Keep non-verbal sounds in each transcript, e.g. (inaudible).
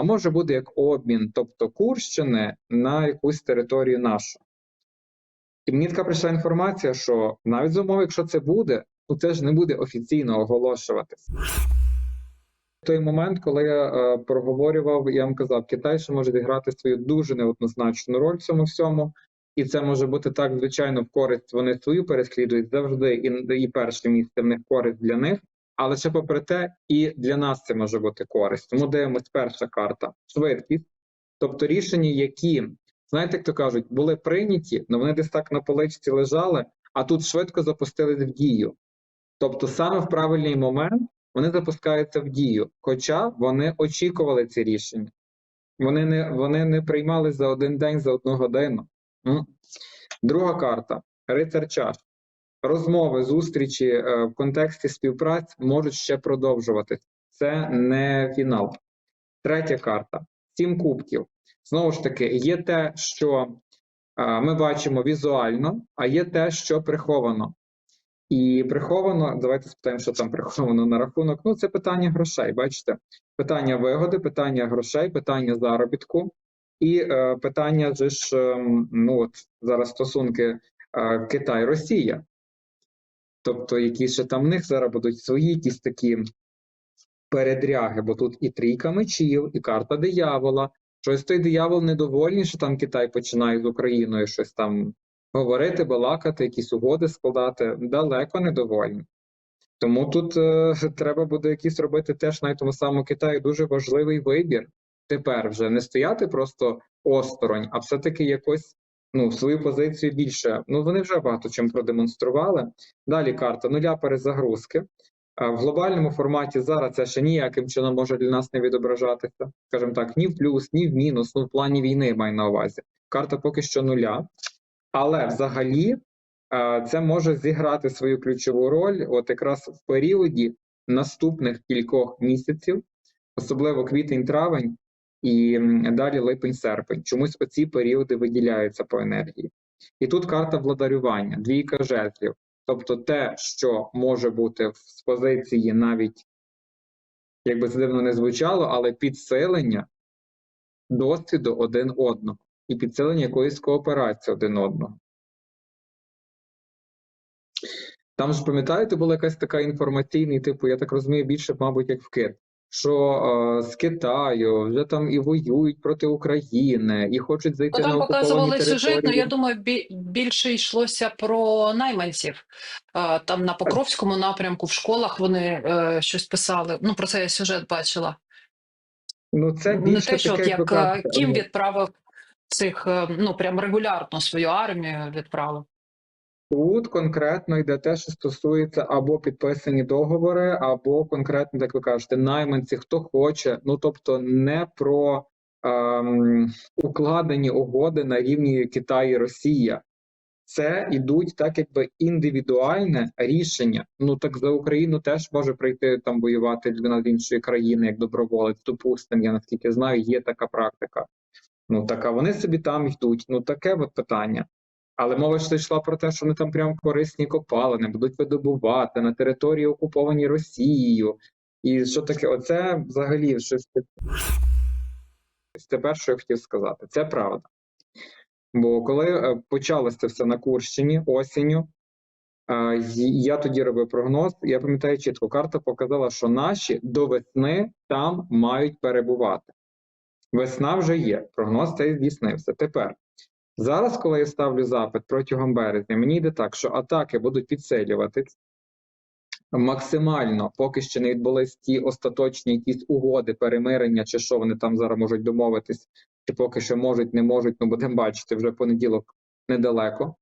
а може буде як обмін, тобто Курщини на якусь територію нашу. І мені така прийшла інформація, що навіть за умови, якщо це буде, то це ж не буде офіційно оголошуватись. В той момент, коли я е, проговорював, я вам казав, Китай ще може зіграти свою дуже неоднозначну роль в цьому всьому, і це може бути так, звичайно, в користь. Вони свою переслідують завжди, і, і перше місце в них користь для них. Але ще попри те, і для нас це може бути користь. Тому дивимось перша карта швидкість, тобто рішення, які, знаєте, як то кажуть, були прийняті, але вони десь так на поличці лежали, а тут швидко запустились в дію. Тобто, саме в правильний момент вони запускаються в дію, хоча вони очікували ці рішення. Вони не, вони не приймали за один день, за одну годину. Друга карта рицар чаш. Розмови, зустрічі е, в контексті співпраць можуть ще продовжуватись. Це не фінал. Третя карта сім кубків. Знову ж таки, є те, що е, ми бачимо візуально, а є те, що приховано. І приховано, давайте спитаємо, що там приховано на рахунок. Ну, це питання грошей. Бачите, питання вигоди, питання грошей, питання заробітку і е, питання ж, е, ну от зараз стосунки е, Китай-Росія. Тобто, які ще там в них зараз будуть свої якісь такі передряги, бо тут і трійка мечів, і карта диявола. Щось той диявол недовольний, що там Китай починає з Україною щось там говорити, балакати, якісь угоди складати. Далеко недовольні. Тому тут е, (laughs) треба буде якийсь робити теж на тому самому Китаї дуже важливий вибір. Тепер вже не стояти просто осторонь, а все-таки якось ну, свою позицію більше. Ну вони вже багато чим продемонстрували. Далі карта нуля перезагрузки. В глобальному форматі зараз це ще ніяким чином може для нас не відображатися. Скажімо так, ні в плюс, ні в мінус, ну в плані війни маю на увазі. Карта поки що нуля. Але взагалі це може зіграти свою ключову роль, от якраз в періоді наступних кількох місяців, особливо квітень-травень і далі липень-серпень. Чомусь оці періоди виділяються по енергії. І тут карта владарювання, двійка жезлів. Тобто те, що може бути з позиції навіть, як би це дивно не звучало, але підсилення досвіду один одного і підсилення якоїсь кооперації один одного. Там ж, пам'ятаєте, була якась така інформаційний, типу, я так розумію, більше, мабуть, як вкид, що е, з Китаю вже там і воюють проти України, і хочуть зайти Ну, там на окуповані показували території. сюжет, ну я думаю, бі- більше йшлося про найманців. А, Там на Покровському напрямку в школах вони е, щось писали. Ну, про це я сюжет бачила. Ну, це Не те, що таке, як е, Кім ну, відправив цих, е, ну прям регулярно свою армію відправив. Тут конкретно йде те, що стосується або підписані договори, або конкретно, як ви кажете, найманці, хто хоче. Ну тобто не про ем, укладені угоди на рівні Китай і Росія. Це ідуть так, якби індивідуальне рішення. Ну так за Україну теж може прийти там воювати людина з іншої країни, як доброволець. Допустимо, я наскільки знаю, є така практика. Ну так а вони собі там йдуть. Ну таке от питання. Але мова ж йшла про те, що вони там прям корисні копалини будуть видобувати на території окупованій Росією. І що таке? Оце взагалі щось це перше, що я хотів сказати. Це правда. Бо коли е, почалося це все на Курщині осінню, е, я тоді робив прогноз. Я пам'ятаю чітко, карта показала, що наші до весни там мають перебувати. Весна вже є. Прогноз цей здійснився. Тепер Зараз, коли я ставлю запит протягом березня, мені йде так, що атаки будуть підсилюватись максимально, поки ще не відбулись ті остаточні якісь угоди, перемирення, чи що вони там зараз можуть домовитись, чи поки що можуть, не можуть, ну будемо бачити вже понеділок недалеко.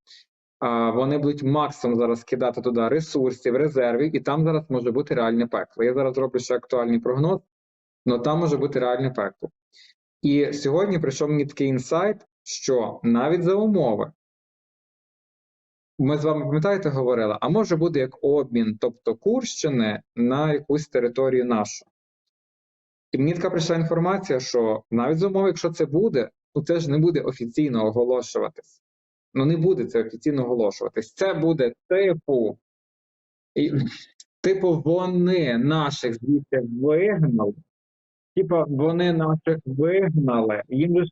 А, вони будуть максимум зараз кидати туди ресурсів, резервів, і там зараз може бути реальне пекло. Я зараз роблю ще актуальний прогноз, але там може бути реальне пекло. І сьогодні прийшов мені такий інсайт, що навіть за умови, ми з вами пам'ятаєте, говорили, а може буде як обмін, тобто Курщини на якусь територію нашу. І мені така прийшла інформація, що навіть за умови, якщо це буде, то це ж не буде офіційно оголошуватись. Ну не буде це офіційно оголошуватись. Це буде типу, і, типу, вони наших звідти вигнали Типа, вони наших вигнали. Їм ж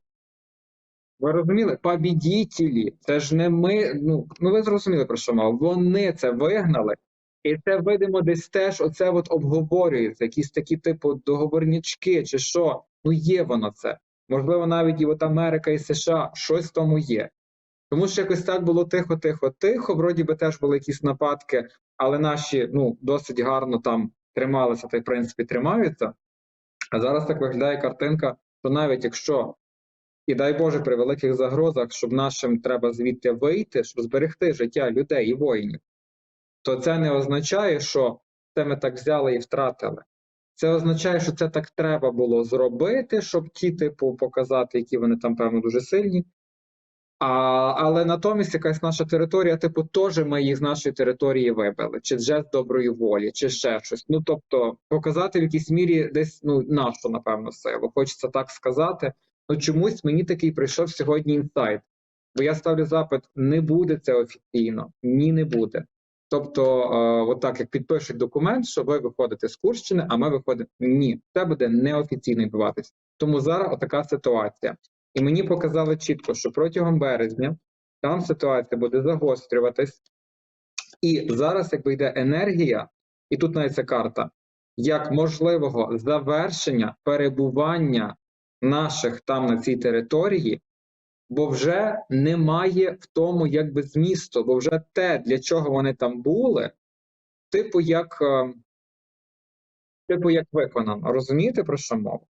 ви розуміли? Побідітелі. Це ж не ми. Ну, ну ви зрозуміли про що мав. Вони це вигнали, і це видимо десь теж оце от обговорюється. Якісь такі, типу, договорнячки, чи що. Ну є воно це. Можливо, навіть і от Америка і США щось тому є. Тому що якось так було тихо, тихо, тихо. Вроді би теж були якісь нападки, але наші ну досить гарно там трималися та й в принципі тримаються. А зараз так виглядає картинка, що навіть якщо, і дай Боже, при великих загрозах, щоб нашим треба звідти вийти, щоб зберегти життя людей і воїнів, то це не означає, що це ми так взяли і втратили. Це означає, що це так треба було зробити, щоб ті, типу, показати, які вони там, певно, дуже сильні. А, але натомість якась наша територія, типу, теж ми їх з нашої території вибили, чи жест доброї волі, чи ще щось. Ну тобто, показати в якійсь мірі десь ну нашу, напевно, силу. Хочеться так сказати. Ну чомусь мені такий прийшов сьогодні інсайт. Бо я ставлю запит: не буде це офіційно, ні, не буде. Тобто, е, отак, як підпишуть документ, що ви виходите з Курщини, а ми виходимо. Ні, це буде неофіційно відбуватись. Тому зараз отака ситуація. І мені показали чітко, що протягом березня там ситуація буде загострюватись. І зараз, якби йде енергія, і тут навіть ця карта, як можливого завершення перебування наших там на цій території, бо вже немає в тому якби змісту, бо вже те, для чого вони там були, типу, як, е, типу, як виконано. Розумієте, про що мова?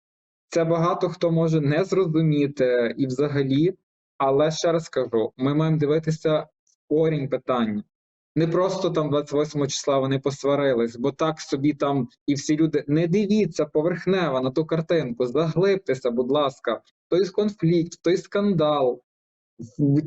Це багато хто може не зрозуміти і взагалі, але ще раз кажу: ми маємо дивитися в корінь питання. Не просто там 28 числа вони посварились, бо так собі там і всі люди не дивіться поверхнево на ту картинку, заглибтеся, будь ласка, той конфлікт, той скандал,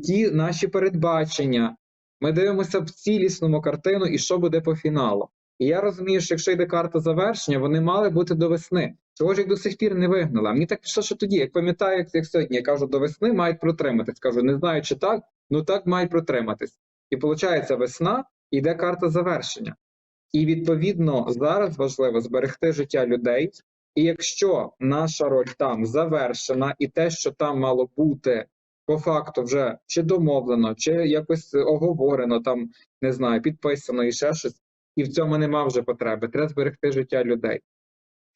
ті наші передбачення. Ми дивимося в цілісному картину і що буде по фіналу. І я розумію, що якщо йде карта завершення, вони мали бути до весни. Чого ж їх до сих пір не вигнали? А мені так пішло, що тоді, як пам'ятаю, як, як сьогодні, я кажу, до весни мають протриматись. Кажу, не знаю, чи так, ну так мають протриматись. І виходить, весна йде карта завершення. І відповідно зараз важливо зберегти життя людей. І якщо наша роль там завершена, і те, що там мало бути по факту, вже чи домовлено, чи якось оговорено, там не знаю, підписано і ще щось, і в цьому нема вже потреби. Треба зберегти життя людей.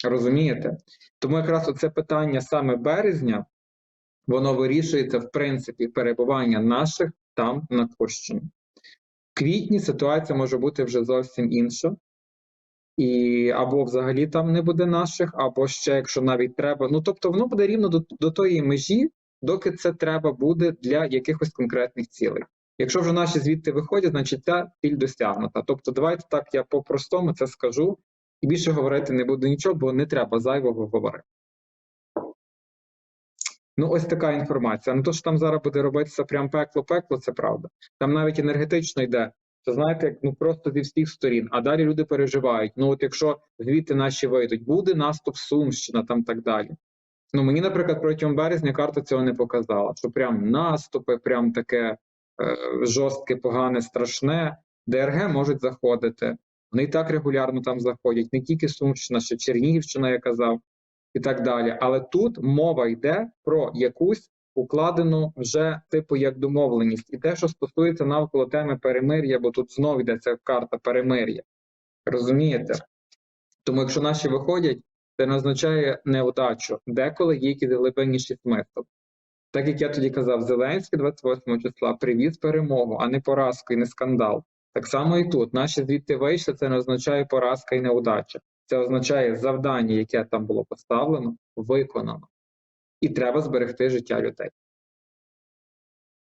Розумієте? Тому якраз оце питання саме березня, воно вирішується в принципі перебування наших там на Курщині. Квітні ситуація може бути вже зовсім інша. І або взагалі там не буде наших, або ще, якщо навіть треба. Ну тобто, воно буде рівно до, до тої межі, доки це треба буде для якихось конкретних цілей. Якщо вже наші звідти виходять, значить ця ціль досягнута. Тобто, давайте так я по-простому це скажу, і більше говорити не буду нічого, бо не треба зайвого говорити. Ну, ось така інформація. Ну то, що там зараз буде робитися прям пекло-пекло, це правда. Там навіть енергетично йде. Це знаєте, як ну просто зі всіх сторін. А далі люди переживають. Ну, от якщо звідти наші вийдуть, буде наступ Сумщина, там так далі. Ну, мені, наприклад, протягом березня карта цього не показала. Що прям наступи, прям таке е, жорстке, погане, страшне. ДРГ можуть заходити. Вони і так регулярно там заходять, не тільки Сумщина, ще Чернігівщина, я казав, і так далі. Але тут мова йде про якусь укладену вже типу як домовленість, і те, що стосується навколо теми перемир'я, бо тут знову йде ця карта перемир'я. Розумієте? Тому, якщо наші виходять, це не означає невдачу. Деколи є якийсь глибинніший смисл. Так як я тоді казав, Зеленський 28 числа привіз перемогу, а не поразку і не скандал. Так само і тут. Наші звідти вийшли, це не означає поразка і неудача. Це означає завдання, яке там було поставлено, виконано. І треба зберегти життя людей.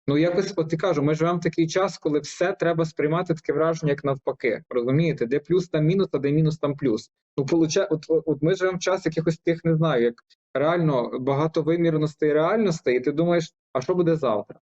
Ну, якось от і кажу, ми живемо в такий час, коли все треба сприймати таке враження, як навпаки. Розумієте, де плюс там мінус, а де мінус там плюс. Ну, получає, от, от, от ми живемо в час якихось тих, не знаю, як реально багатовимірностей реальностей, і ти думаєш, а що буде завтра?